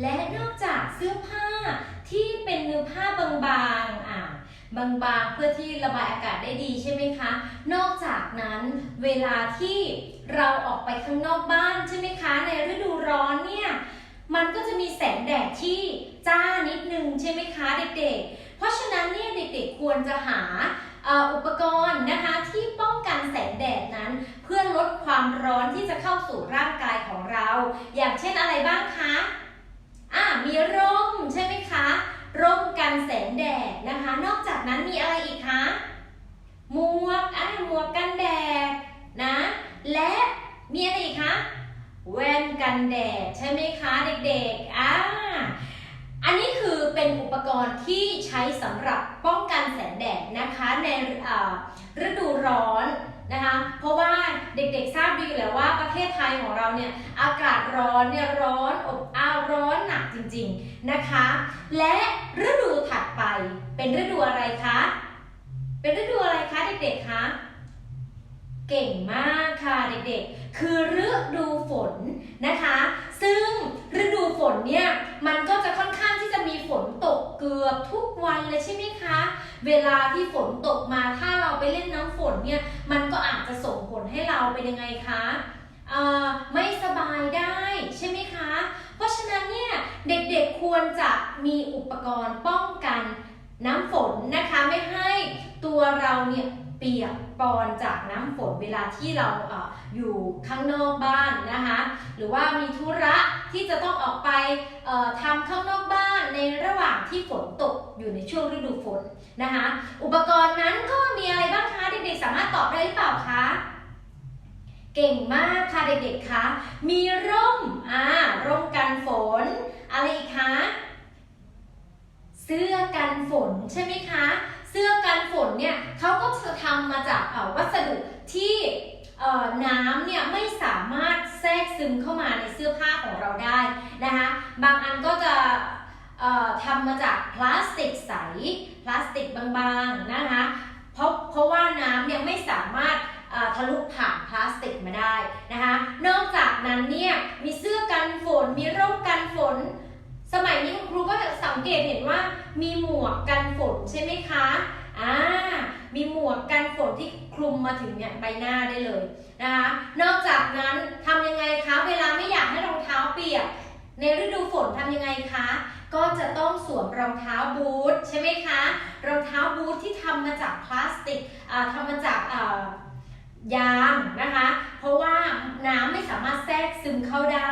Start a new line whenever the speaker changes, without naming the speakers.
และนอกจากเสื้อผ้าที่เป็นเนื้อผ้าบางๆอะบางๆ เพื่อที่ระบายอากาศได้ดีใช่ไหมคะ นอกจากนั้นเวลาที่เราออกไปข้างนอกบ้านใช่ไหมคะ ในฤดูร้อนเนี่ย มันก็จะมีแสงแดดที่จ้านิดนึงใช่ไหมคะเด็กๆ เพราะฉะนั้นเนี่ยเด็กๆควรจะหาอุปกรณ์นะคะที่ป้องกันแสงแดดนั้น เพื่อลดความร้อนที่จะเข้าสู่ร่างกายของเรา อย่างเช่นอะไรบ้างคะ อ่ามีร่มใช่ไหมคะ ร่มกันแสงแดดนะคะ นอกจากนั้นมีอะไรอีกคะหมวกอ่าหมวกกันแดดนะ และมีอะไรอีกคะแว่นกันแดดใช่ไหมคะเด็กๆอ่าอันนี้คือเป็นอุปกรณ์ที่ใช้สำหรับป้องกันแสงแดดนะคะในฤดูร้อนนะคะ เพราะว่าเด็กๆทราบดีอยู่แล้วว่าประ ของเราเนี่ยอากาศร้อนเนี่ยร้อนอบอ้าวร้อนหนักจริงๆนะคะ และฤดูถัดไปเป็นฤดูอะไรคะ เป็นฤดูอะไรคะเด็กๆคะเก่งมากค่ะเด็กๆ คือฤดูฝนนะคะ ซึ่งฤดูฝนเนี่ยมันก็จะค่อนข้างที่จะมีฝนตกเกือบทุกวันเลยใช่ไหมคะ เวลาที่ฝนตกมาถ้าเราไปเล่นน้ำฝนเนี่ยมันก็อาจจะส่งผลให้เราเป็นยังไงคะ ไม่สบายได้ใช่ไหมคะ เพราะฉะนั้นเนี่ยเด็กๆควรจะมีอุปกรณ์ป้องกันน้ำฝนนะคะไม่ให้ตัวเราเนี่ยเปียกปอนจากน้ำฝนเวลาที่เราเออยู่ข้างนอกบ้านนะคะ หรือว่ามีธุระที่จะต้องออกไปทำข้างนอกบ้านในระหว่างที่ฝนตกอยู่ในช่วงฤดูฝนนะคะ อุปกรณ์นั้นก็มีอะไรบ้างคะเด็กๆสามารถตอบได้หรือเปล่าคะ เก่งมากค่ะเด็กๆ คะ มีร่ม อ่า ร่มกันฝน อะไรอีกคะ เสื้อกันฝนใช่ไหมคะ เสื้อกันฝนเนี่ยเขาก็จะทำมาจากวัสดุที่น้ำเนี่ยไม่สามารถแทรกซึมเข้ามาในเสื้อผ้าของเราได้นะคะ บางอันก็จะทำมาจากพลาสติกใส พลาสติกบางๆนะคะ เพราะเพราะว่าน้ำเนี่ยไม่สามารถทะลุผ่าน ติกมาได้นะคะ นอกจากนั้นเนี่ยมีเสื้อกันฝน มีร่มกันฝน สมัยนี้คุณครูก็สังเกตเห็นว่ามีหมวกกันฝนใช่ไหมคะอ่ามีหมวกกันฝนที่คลุมมาถึงเนี่ยใบหน้าได้เลยนะคะ นอกจากนั้นทำยังไงคะเวลาไม่อยากให้รองเท้าเปียก ในฤดูฝนทำยังไงคะ ก็จะต้องสวมรองเท้าบูทใช่ไหมคะ รองเท้าบูทที่ทำมาจากพลาสติกอ่าทำมาจากอ่า ยางนะคะ เพราะว่าน้ำไม่สามารถแทรกซึมเข้าได้